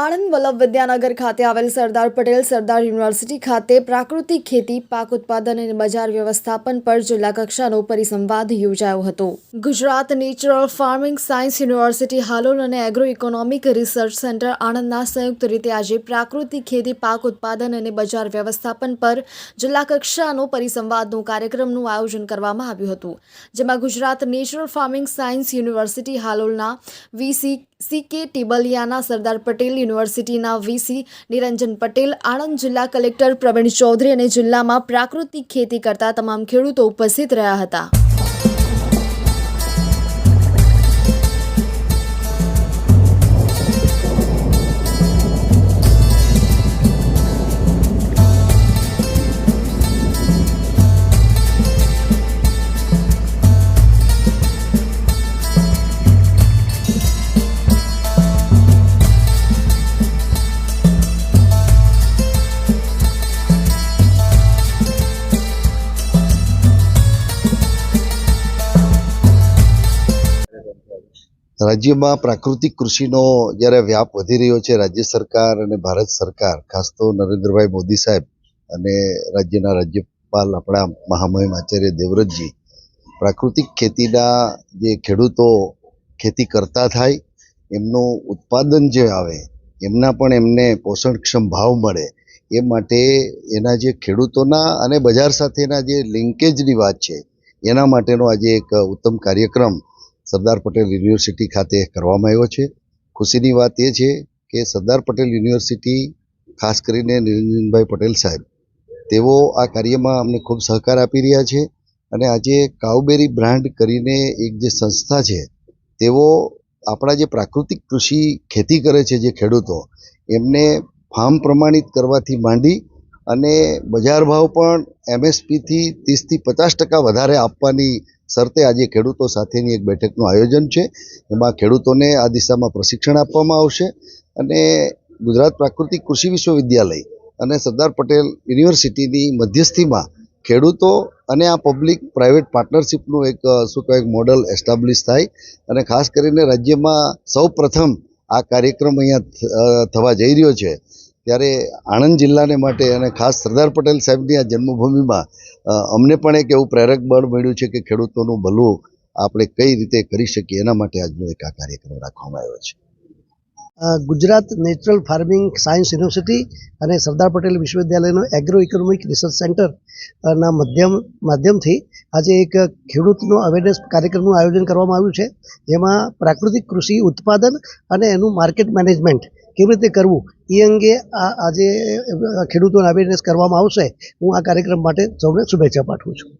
આણંદ વલ્લભ વિદ્યાનગર ખાતે આવેલ સરદાર પટેલ સરદાર યુનિવર્સિટી ખાતે પ્રાકૃતિક ખેતી, પાક ઉત્પાદન અને બજાર વ્યવસ્થાપન પર જિલ્લા કક્ષાનો પરિસંવાદ યોજાયો હતો. Gujarat natural farming science university Halol અને એગ્રો ઇકોનોમિક રિસર્ચ સેન્ટર આણંદના સંયુક્ત રીતે આજે પ્રાકૃતિક ખેતી, પાક ઉત્પાદન અને બજાર વ્યવસ્થાપન પર જિલ્લા કક્ષાનો પરિસંવાદનો કાર્યક્રમનું આયોજન કરવામાં આવ્યું હતું, જેમાં Gujarat natural farming science university હાલોલના VC C K ટીબલિયાના સરદાર પટેલ યુનિવર્સિટીના વીસી નિરંજન પટેલ, આણંદ જિલ્લા કલેક્ટર પ્રવીણ ચૌધરી અને જિલ્લામાં પ્રાકૃતિક ખેતી કરતા તમામ ખેડૂતો ઉપસ્થિત રહ્યા હતા. રાજ્યમાં પ્રાકૃતિક કૃષિનો જ્યારે વ્યાપ વધી રહ્યો છે, રાજ્ય સરકાર અને ભારત સરકાર, ખાસ તો નરેન્દ્રભાઈ મોદી સાહેબ અને રાજ્યના રાજ્યપાલ આપણા મહામહિમ આચાર્ય દેવવ્રતજી પ્રાકૃતિક ખેતીના જે ખેડૂતો ખેતી કરતા થાય, એમનું ઉત્પાદન જે આવે, એમના પણ એમને પોષણક્ષમ ભાવ મળે, એ માટે એના જે ખેડૂતોના અને બજાર સાથેના જે લિંકેજની વાત છે, એના માટેનો આજે એક ઉત્તમ કાર્યક્રમ સરદાર પટેલ યુનિવર્સિટી ખાતે કરવામાં આવ્યો છે. ખુશીની વાત એ છે કે સરદાર પટેલ યુનિવર્સિટી, ખાસ કરીને નિરંજનભાઈ પટેલ સાહેબ, તેઓ આ કાર્યમાં અમને ખૂબ સહકાર આપી રહ્યા છે અને આજે કાઉબેરી બ્રાન્ડ કરીને એક જે સંસ્થા છે, તેઓ આપણા જે પ્રાકૃતિક કૃષિ ખેતી કરે છે જે ખેડૂતો, એમને ફાર્મ પ્રમાણિત કરવાથી માંડી અને બજાર ભાવ પણ એમએસપીથી ત્રીસથી પચાસ ટકા વધારે આપવાની શરતે આજે ખેડૂતો સાથેની એક બેઠકનું આયોજન છે. એમાં ખેડૂતોને આ દિશામાં પ્રશિક્ષણ આપવામાં આવશે અને ગુજરાત પ્રાકૃતિક કૃષિ વિશ્વવિદ્યાલય અને સરદાર પટેલ યુનિવર્સિટીની મધ્યસ્થીમાં ખેડૂતો અને આ પબ્લિક પ્રાઇવેટ પાર્ટનરશિપનું એક શું કહેવાય મોડલ એસ્ટાબ્લિશ થાય અને ખાસ કરીને રાજ્યમાં સૌ આ કાર્યક્રમ અહીંયા થવા જઈ રહ્યો છે. ત્યારે આણંદ જિલ્લાને માટે અને ખાસ સરદાર પટેલ સાહેબની આ જન્મભૂમિમાં અમને પણ એક એવું પ્રેરક બળ મળ્યું છે કે ખેડૂતોનું ભલું આપણે કઈ રીતે કરી શકીએ, એના માટે આજનો એક આ કાર્યક્રમ રાખવામાં આવ્યો છે. Gujarat natural farming science university અને સરદાર પટેલ વિશ્વવિદ્યાલયનો એગ્રો ઇકોનોમિક રિસર્ચ સેન્ટરના માધ્યમ, માધ્યમથી આજે એક ખેડૂતનો અવેરનેસ કાર્યક્રમનું આયોજન કરવામાં આવ્યું છે, જેમાં પ્રાકૃતિક કૃષિ ઉત્પાદન અને એનું માર્કેટ મેનેજમેન્ટ કેવી રીતે કરવું? એ અંગે આ આજે ખેડૂતોને અવેરનેસ કરવામાં આવશે. હું આ કાર્યક્રમ માટે સૌને શુભેચ્છા પાઠવું છું.